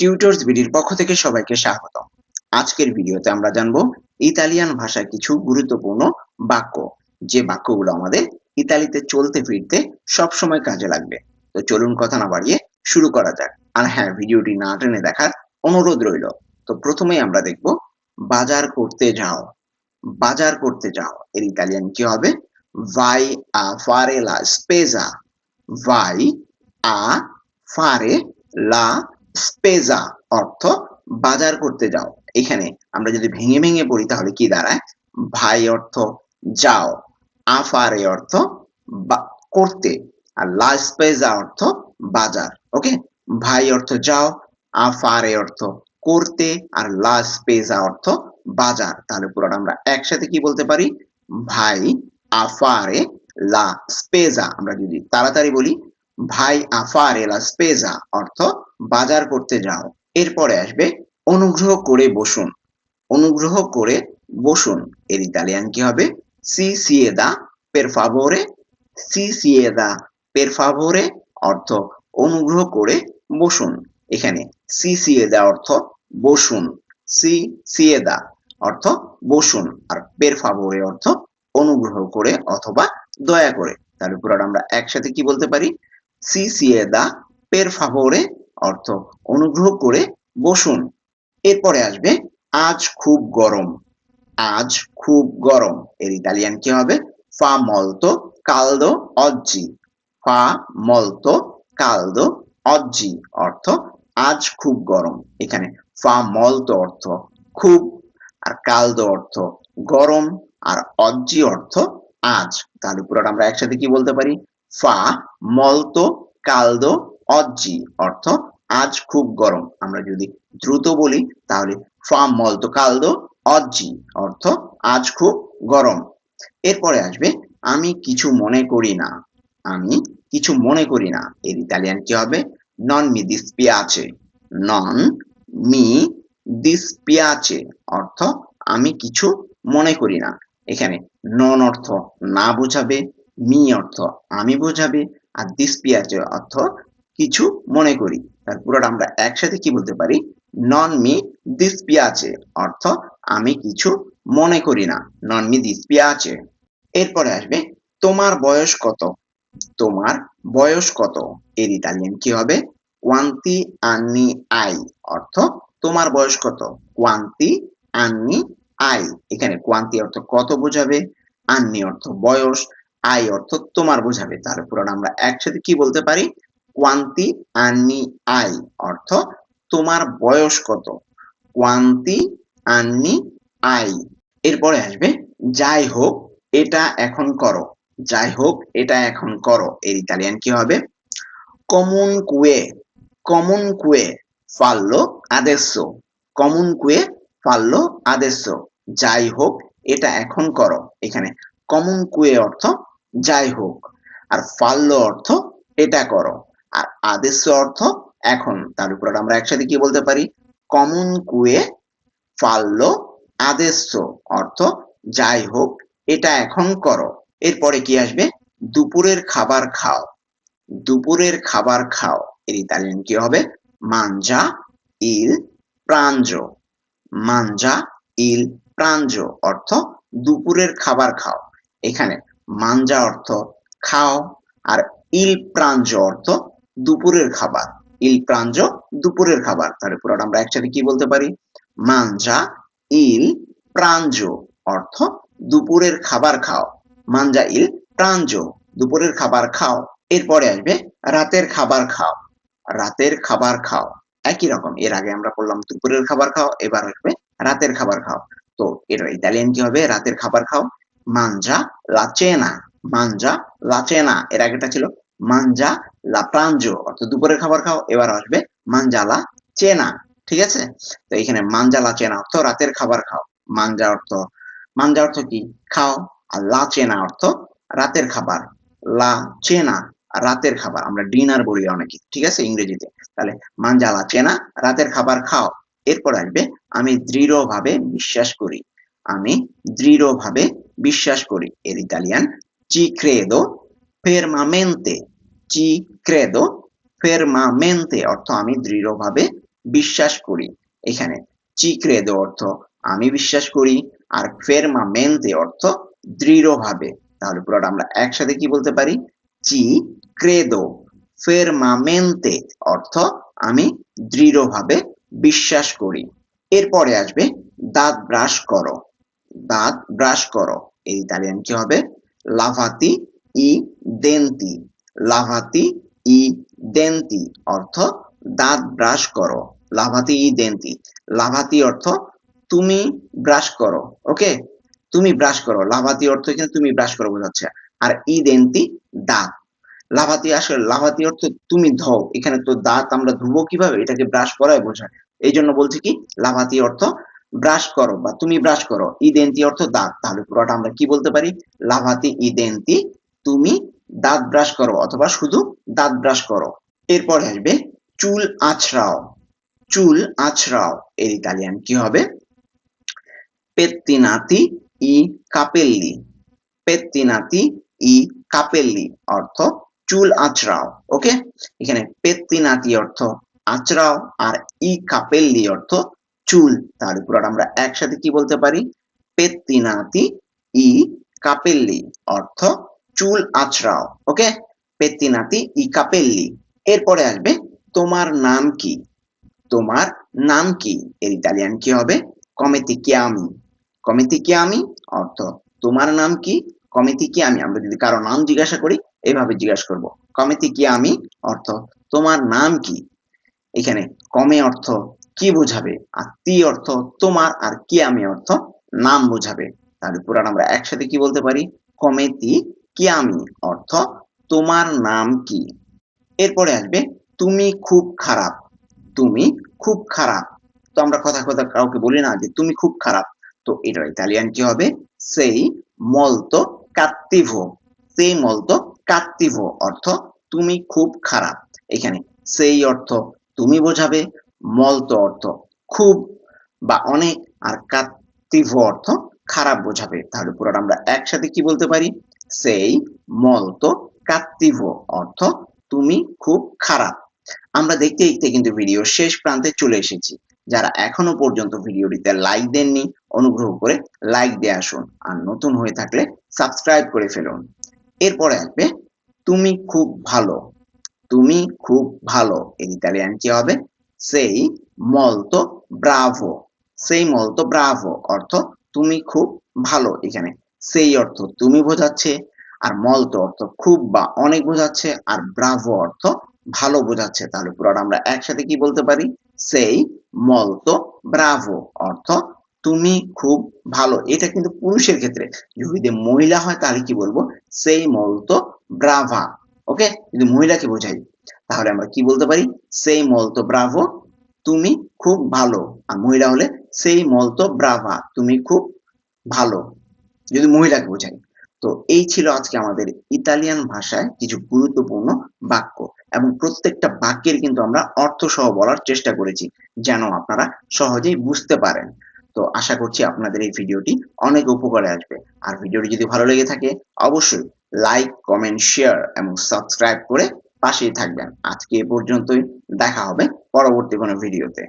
Tutors বিডির পক্ষ থেকে সবাইকে স্বাগত আজকের ভিডিওতে আমরা জানব ইতালিয়ান ভাষার কিছু গুরুত্বপূর্ণ বাক্য। যে বাক্যগুলো আমাদের ইতালিতে চলতে ফিরতে সব সময় কাজে লাগবে। তো চলুন কথা না বাড়িয়ে শুরু করা যাক। আর হ্যাঁ ভিডিওটি না টেনে দেখার অনুরোধ রইল। তো প্রথমেই আমরা দেখব, বাজার করতে যাও। বাজার করতে যাও। এর ইতালিয়ান কি হবে? Vai আ ফারে লা spesa vai a fare la স্পেজা অর্থ বাজার করতে যাও। এখানে আমরা যদি ভেঙে ভেঙে পড়ি, তাহলে কি দাঁড়ায়? ভাই অর্থ যাও, আফারে অর্থ করতে, আর লা স্পেজা অর্থ বাজার, ওকে? ভাই অর্থ যাও, আফারে অর্থ করতে, আর লা স্পেজা অর্থ বাজার। তাহলে পুরোটা আমরা একসাথে কি বলতে পারি? ভাই, আফারে লা স্পেজা। আমরা যদি তাড়াতাড়ি বলি ভাই আফারে লা স্পেজা অর্থ বাজার করতে যাও। এরপরে আসবে, অনুগ্রহ করে বসুন। অনুগ্রহ করে বসুন। এর ইতালিয়ান কি হবে? সি সিয়েদা পের ফাভোরে সি সিয়েদা পের ফাভোরে অর্থ অনুগ্রহ করে বসুন। এখানে সি সিয়েদা অর্থ বসুন। সি সিয়েদা অর্থ বসুন। আর পের ফাভোরে অর্থ অনুগ্রহ করে অথবা দয়া করে। তাহলে পুরোটা আমরা একসাথে কি বলতে পারি? সি সিয়েদা পের ফাভোরে অর্থ অনুগ্রহ করে বসুন। এরপরে আসবে, আজ খুব গরম। আজ খুব গরম। এর ইতালিয়ান কি হবে? ফা মলতো কালদো অজ্জি ফা মলতো কালদো অজ্জি অর্থ আজ খুব গরম। এখানে ফা মলতো অর্থ খুব, আর কালদো অর্থ গরম, আর অজ্জি অর্থ আজ। তাহলে পুরোটা আমরা একসাথে কি বলতে পারি? ফা, মলতো, কালদো, অজ্জি, অর্থ আজ খুব গরম। আমরা যদি দ্রুত বলি, তাহলে ফা, মলতো, কালদো, অজ্জি, অর্থ আজ খুব গরম। এরপরে আসবে, আমি কিছু মনে করি না। আমি কিছু মনে করি না। এর ইতালিয়ান কি হবে? নন মি দিসপিয়াচে নন মি দিসপিয়াচে অর্থ আমি কিছু মনে করি না। এখানে নন অর্থ না বোঝাবে। মি অর্থ আমি বোঝাবে আর দিসপিয়াচে অর্থ কিছু মনে করি। তার পুরোটা আমরা একসাথে কি বলতে পারি? নন মি দিসপিয়াচে অর্থ আমি কিছু মনে করি না। নন মি দিসপিয়াচে এরপরে আসবে, তোমার বয়স কত? তোমার বয়স কত? এর ইতালিয়ান কি হবে? কোয়ান্তি আন্নি আই অর্থ তোমার বয়স কত? কোয়ান্তি আন্নি আই এখানে কোয়ান্তি অর্থ কত বোঝাবে? আন্নি অর্থ বয়স। আই অর্থ তোমার বোঝাবে। তাহলে পুরোটা আমরা একসাথে কি বলতে পারি? কোয়ান্তি আন্নি আই অর্থ তোমার বয়স কত? কোয়ান্তি আন্নি আই এরপরে আসবে, যাই হোক, এটা এখন করো। যাই হোক, এটা এখন করো। এর ইতালিয়ান কি হবে? কমুন কুয়ে কমন কুয়ে ফাল্লো আদেsso কমন কুয়ে ফাল্লো আদেsso যাই হোক, এটা এখন করো। এখানে কমন কুয়ে অর্থ যাই হোক আর ফাল্লো অর্থ এটা করো, আর আদেশ অর্থ এখন, তার উপর আমরা একসাথে কি বলতে পারি? কমন কুয়ে ফাল্লো আদেশ অর্থ যাই হোক এটা এখন করো। এরপরে কি আসবে? দুপুরের খাবার খাও, দুপুরের খাবার খাও। এর ইতালিয়ান কি হবে? মাঞ্জা ইল প্রাঞ্জ, মাঞ্জা ইল প্রাঞ্জ অর্থ দুপুরের খাবার খাও। এখানে মাঞ্জা অর্থ খাও আর ইল প্রাঞ্জ অর্থ দুপুরের খাবার। ইল প্রাঞ্জ দুপুরের খাবার। তাহলে পুরোটা আমরা একসাথে কি বলতে পারি? মাঞ্জা, ইল প্রাঞ্জ অর্থ দুপুরের খাবার খাও। মাঞ্জা, ইল প্রাঞ্জ দুপুরের খাবার খাও। এরপরে আসবে রাতের খাবার খাও। রাতের খাবার খাও। একই রকম। এর আগে আমরা বললাম দুপুরের খাবার খাও, এবার আসবে রাতের খাবার খাও। তো এর ইতালিয়ান কি হবে? রাতের খাবার খাও। মাঞ্জা লা চেনা মাঞ্জা লা চেনা এর আগেটা ছিল মাঞ্জা লা প্রাঞ্জো অর্থাৎ দুপুরের খাবার খাও, এবার আসবে মাঞ্জা লা চেনা ঠিক আছে? তো এখানে মাঞ্জা লা চেনা অর্থ রাতের খাবার খাও মাঞ্জা অর্থ মাঞ্জা অর্থ কি? খাও, আর লা চেনা অর্থ রাতের খাবার লা চেনা রাতের খাবার, আমরা ডিনার বলি অনেকে, ঠিক আছে ইংরেজিতে? তাহলে মাঞ্জা লা চেনা রাতের খাবার খাও, এরপর আসবে আমি দৃঢ়ভাবে বিশ্বাস করি, আমি দৃঢ়ভাবে বিশ্বাস করি, এর Italian, ci credo fermamente, ci credo fermamente অর্থ আমি দৃঢ়ভাবে বিশ্বাস করি। এখানে চি ক্রেদো অর্থ আমি বিশ্বাস করি, আর ফেরমামেন্তে অর্থ দৃঢ়ভাবে। তাহলে পুরোটা আমরা একসাথে কি বলতে পারি? চি ক্রেদো ফেরমামেন্তে অর্থ আমি দৃঢ়ভাবে বিশ্বাস করি। এরপরে আসবে, দাঁত ব্রাশ করো দাঁত ব্রাশ করো। এই ইতালিয়ান কি হবে? লাভাতি ই দেন্তি লাভাতি ই দেন্তি অর্থ দাঁত ব্রাশ করো। লাভাতি ই দেন্তি লাভাতি অর্থ তুমি ব্রাশ করো ওকে তুমি ব্রাশ করো। লাভাতি অর্থ এখানে তুমি ব্রাশ করো বোঝাচ্ছে। আর ই দেন্তি দাঁত। লাভাতি আসলে লাভাতি অর্থ তুমি ধও। এখানে তো দাঁত আমরা ধুবো কীভাবে? এটাকে ব্রাশ করাই বোঝায়। এই জন্য বলছি কি? লাভাতি অর্থ ব্রাশ করো বা তুমি ব্রাশ করো। ইদেন্তি অর্থ দাঁত। তাহলে পুরোটা আমরা কি বলতে পারি? লাভাতি ইদেন্তি তুমি দাঁত ব্রাশ করো অথবা শুধু দাঁত ব্রাশ করো। এরপরে আসবে চুল আছড়াও চুল আছড়াও এর ইতালিয়ান কি হবে? পেত্তিনাতি ই কাপেল্লি। পেত্তিনাতি ই কাপেল্লি অর্থ চুল আঁচড়াও। ওকে? এখানে পেত্তিনাতি অর্থ আঁচড়াও আর ই কাপেল্লি অর্থ চুল। তাহলে পুরোটা আমরা একসাথে কি বলতে পারি? পেত্তিনাতি ই কাপেল্লি, অর্থ চুল আঁচড়াও ওকে? পেত্তিনাতি ই কাপেল্লি। এরপরে আসবে তোমার নাম কি? তোমার নাম কি? এর ইতালিয়ান কি হবে? কমেতি চিami কমেতি কি আমি অর্থ তোমার নাম কি? কমেতি কি আমি আমরা যদি কারও নাম জিজ্ঞাসা করি, এভাবে জিজ্ঞাসা করব। কমেতি কি আমি অর্থ তোমার নাম কি? এখানে কমে অর্থ কি বোঝাবে? আর তি অর্থ তোমার, আর কিয়ামি অর্থ নাম বোঝাবে? তাহলে পুরান আমরা একসাথে কি বলতে পারি? কমেতি কিয়ামি অর্থ তোমার নাম কি? এরপরে আসবে, তুমি খুব খারাপ, তুমি খুব খারাপ। তো আমরা কথা কথা কাউকে বলি না যে তুমি খুব খারাপ। তো এটার ইতালিয়ান কি হবে? সেই মলতো কাত্তিভো, সেই মলতো কাত্তিভো অর্থ তুমি খুব খারাপ। এখানে সেই অর্থ তুমি বোঝাবে মলতো অর্থ। খুব বা অনেক আর কাত্তিভো অর্থ খারাপ বোঝাবে। তাহলে পুরোটা আমরা একসাথে কি বলতে পারি? সেই মলতো কাত্তিভো অর্থ তুমি খুব খারাপ। আমরা দেখতে দেখতে কিন্তু ভিডিও শেষ প্রান্তে চলে এসেছি। যারা এখনও পর্যন্ত ভিডিওটিতে লাইক দেননি, অনুগ্রহ করে লাইক দিয়ে আসুন। আর নতুন হয়ে থাকলে সাবস্ক্রাইব করে ফেলুন। এরপরে আসবে, তুমি খুব ভালো। তুমি খুব ভালো। এর ইতালিয়ান কি হবে? সেই মলতো ব্রাভো। সেই মলতো ব্রাভো, অর্থ তুমি খুব ভালো এখানে। সেই অর্থ তুমি বোঝাচ্ছে, আর মলতো অর্থ খুব বা অনেক বোঝাচ্ছে, আর ব্রাভো অর্থ ভালো বোঝাচ্ছে। তাহলে পুরোটা আমরা একসাথে কি বলতে পারি? সেই মলতো ব্রাভো, অর্থ তুমি খুব ভালো। এটা কিন্তু পুরুষের ক্ষেত্রে, যদি মহিলা হয় তাহলে কি বলব? সেই মলতো ব্রাভা, ওকে? যদি মহিলাকে বোঝাই তাহলে আমরা কি বলতে পারি? সেই মলতো ব্রাভো তুমি খুব ভালো। আর মহিলা হলে সেই মলতো ব্রাভা তুমি খুব ভালো। যদি মহিলাকে বোঝাই। তো এই ছিল আজকে আমাদের ইতালিয়ান ভাষায় কিছু গুরুত্বপূর্ণ বাক্য। এবং প্রত্যেকটা বাক্যের কিন্তু আমরা অর্থ সহ বলার চেষ্টা করেছি, যেন আপনারা সহজেই বুঝতে পারেন। তো আশা করছি আপনাদের এই ভিডিওটি অনেক উপকারে আসবে। আর ভিডিওটি যদি ভালো লেগে থাকে, অবশ্যই লাইক কমেন্ট শেয়ার এবং সাবস্ক্রাইব করে পাশেই থাকবেন। আজকে এ পর্যন্তই। দেখা হবে পরবর্তী কোনো ভিডিওতে।